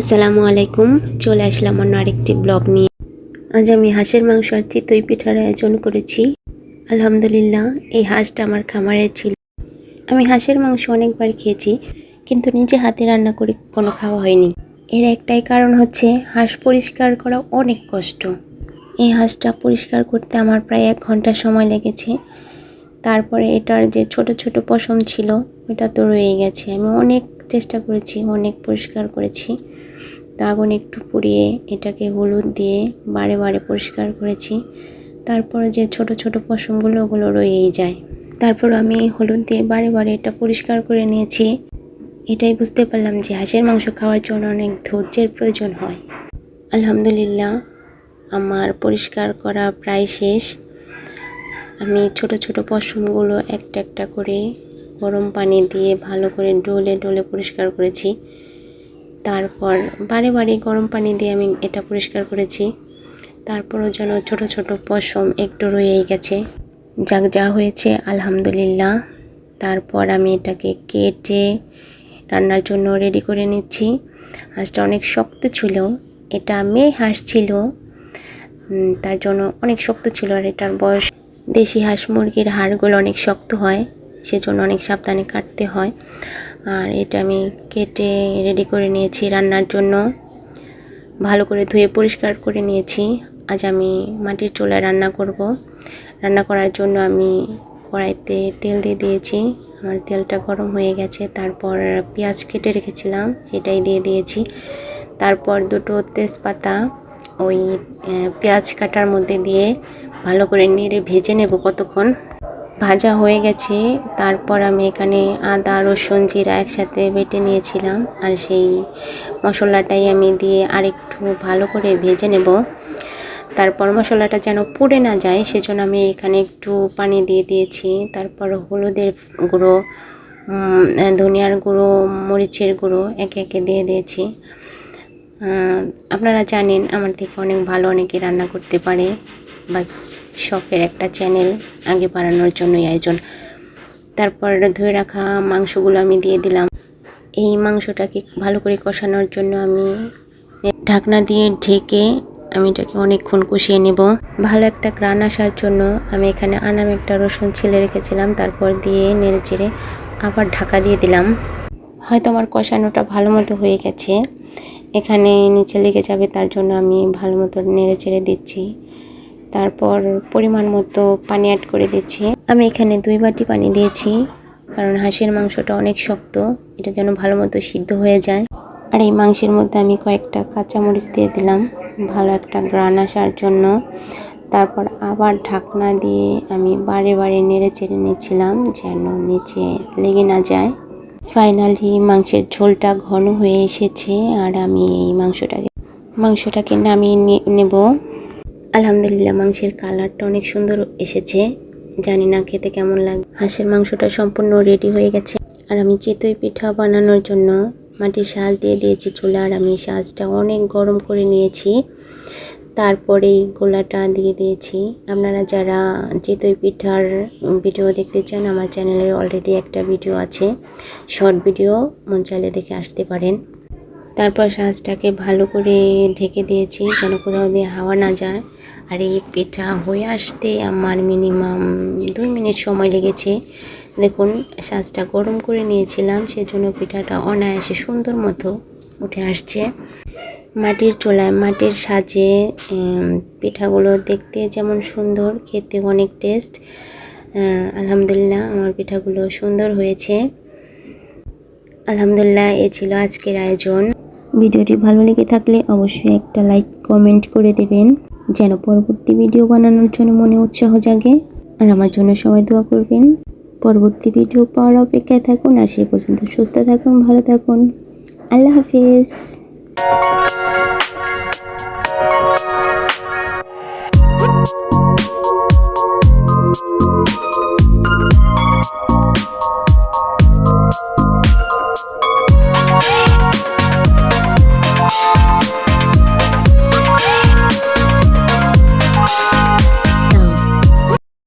আসসালামু আলাইকুম, চলে আসলাম অন্য আরেকটি ব্লগ নিয়ে। আজ আমি হাঁসের মাংস আর চিতই পিঠার আয়োজন করেছি। আলহামদুলিল্লাহ, এই হাঁসটা আমার খামারে ছিল। আমি হাঁসের মাংস অনেকবার খেয়েছি, কিন্তু নিজে হাতে রান্না করে কোনো খাওয়া হয়নি। এর একটাই কারণ হচ্ছে, হাঁস পরিষ্কার করা অনেক কষ্ট। এই হাঁসটা পরিষ্কার করতে আমার প্রায় এক ঘণ্টা সময় লেগেছে। তারপরে এটার যে ছোট ছোট পশম ছিল, ওটা তো রয়ে গেছে। আমি অনেক চেষ্টা করেছি, অনেক পরিষ্কার করেছি। তো আগুন একটু পুড়িয়ে এটাকে হলুদ দিয়ে বারে বারে পরিষ্কার করেছি। তারপরে যে ছোট ছোট পশমগুলো, ওগুলো রয়েই যায়। তারপর আমি হলুদ দিয়ে বারে বারে এটা পরিষ্কার করে নিয়েছি। এটাই বুঝতে পারলাম যে হাঁসের মাংস খাওয়ার জন্য অনেক ধৈর্যের প্রয়োজন হয়। আলহামদুলিল্লাহ, আমার পরিষ্কার করা প্রায় শেষ। আমি ছোট ছোট পশমগুলো একটা একটা করে গরম পানি দিয়ে ভালো করে ডলে ডলে পরিষ্কার করেছি। তারপর বারে বারে গরম পানি দিয়ে আমি এটা পরিষ্কার করেছি। তারপরও যেন ছোট ছোট পশম একটু রয়েই গেছে। যাক, যা হয়েছে, আলহামদুলিল্লাহ। তারপর আমি এটাকে কেটে রান্নার জন্য রেডি করে নিচ্ছি। হাঁসটা অনেক শক্ত ছিল, এটা মেয়ে হাঁস ছিল। তার জন্য অনেক শক্ত ছিল আর এটার বয়স দেশি হাঁস মুরগির হাড়গুলো অনেক শক্ত হয়। সেজন্য অনেক সাবধানে কাটতে হয়। আর এটা আমি কেটে রেডি করে নিয়েছি রান্নার জন্য। ভালো করে ধুয়ে পরিষ্কার করে নিয়েছি। আজ আমি মাটির চুলায় রান্না করব। রান্না করার জন্য আমি কড়াইতে তেল দিয়ে দিয়েছি। আমার তেলটা গরম হয়ে গেছে। তারপর পেঁয়াজ কেটে রেখেছিলাম, সেটাই দিয়ে দিয়েছি। তারপর দুটো তেজপাতা ওই পেঁয়াজ কাটার মধ্যে দিয়ে ভালো করে নেড়ে ভেজে নেব কতক্ষণ। ভাজা হয়ে গেছে। তারপর আমি এখানে আদা, রসুন, জিরা একসাথে বেটে নিয়েছিলাম। আর সেই মশলাটাই আমি দিয়ে আরেকটু ভালো করে ভেজে নেব। তারপর মশলাটা যেন পুড়ে না যায়, সেজন্য আমি এখানে একটু পানি দিয়ে দিয়েছি। তারপর হলুদের গুঁড়ো ধনিয়ার গুঁড়ো, মরিচের গুঁড়ো একে একে দিয়ে দিয়েছি। আপনারা জানেন, আমার থেকে অনেক ভালো অনেকে রান্না করতে পারে। বাস, শখের একটা চ্যানেল আগে বাড়ানোর জন্যই আয়োজন। তারপর ধুয়ে রাখা মাংসগুলো আমি দিয়ে দিলাম। এই মাংসটাকে ভালো করে কষানোর জন্য আমি ঢাকনা দিয়ে ঢেকে আমি এটাকে অনেকক্ষণ কষিয়ে নেব। ভালো একটা গ্রান আসার জন্য আমি এখানে আনাম একটা রসুন ছিলে রেখেছিলাম, তারপর দিয়ে নেড়ে চেড়ে আবার ঢাকা দিয়ে দিলাম। হয়তো আমার কষানোটা ভালো মতো হয়ে গেছে। এখানে নিচে লেগে যাবে, তার জন্য আমি ভালো মতো নেড়ে চেড়ে দিচ্ছি। তারপর পরিমাণ মতো পানি অ্যাড করে দিচ্ছি। আমি এখানে দুই বাটি পানি দিয়েছি, কারণ হাঁসের মাংসটা অনেক শক্ত, এটা যেন ভালো মতো সিদ্ধ হয়ে যায়। আর এই মাংসের মধ্যে আমি কয়েকটা কাঁচামরিচ দিয়ে দিলাম, ভালো একটা গ্রান আসার জন্য। তারপর আবার ঢাকনা দিয়ে আমি বারে বারে নেড়ে চেড়ে নিচ্ছিলাম, যেন নিচে লেগে না যায়। ফাইনালি মাংসের ঝোলটা ঘন হয়ে এসেছে, আর আমি এই মাংসটাকে মাংসটাকে নামিয়ে নেব। আলহামদুলিল্লাহ, মাংসের কালারটা অনেক সুন্দর এসেছে। জানি না খেতে কেমন লাগে, হাঁসের মাংসটা সম্পূর্ণ রেডি হয়ে গেছে। আর আমি চিতই পিঠা বানানোর জন্য মাটির সাজ দিয়ে দিয়েছি চুলা, আর আমি সাজটা অনেক গরম করে নিয়েছি। তারপরে গোলাটা দিয়ে দিয়েছি। আপনারা যারা চিতই পিঠার ভিডিও দেখতে চান, আমার চ্যানেলের অলরেডি একটা ভিডিও আছে। শর্ট ভিডিও, মন চাইলে দেখে আসতে পারেন। তারপর সাজটাকে ভালো করে ঢেকে দিয়েছি যেন কোথাও দিয়ে হাওয়া না যায়। আর এই পিঠা হয়ে আসতে আমার মিনিমাম দুই মিনিট সময় লেগেছে। দেখুন সাজটা গরম করে নিয়েছিলাম, সেজন্য পিঠাটা অনায়াসে সুন্দর মতো উঠে আসছে। মাটির চোলায় মাটির সাজে পিঠাগুলো দেখতে যেমন সুন্দর, খেতে অনেক টেস্ট। আলহামদুলিল্লাহ আমার পিঠাগুলো সুন্দর হয়েছে। আলহামদুলিল্লাহ, এ ছিল আজকের আয়োজন। ভিডিওটি ভালো লেগে থাকলে অবশ্যই একটা লাইক, কমেন্ট করে দেবেন, যেন পরবর্তী ভিডিও বানানোর জন্য মনে উৎসাহ জাগে। আর আমার জন্য সবাই দোয়া করবেন। পরবর্তী ভিডিও পাওয়ার অপেক্ষায় থাকুন, আর সে পর্যন্ত সুস্থ থাকুন, ভালো থাকুন। আল্লাহ হাফিজ।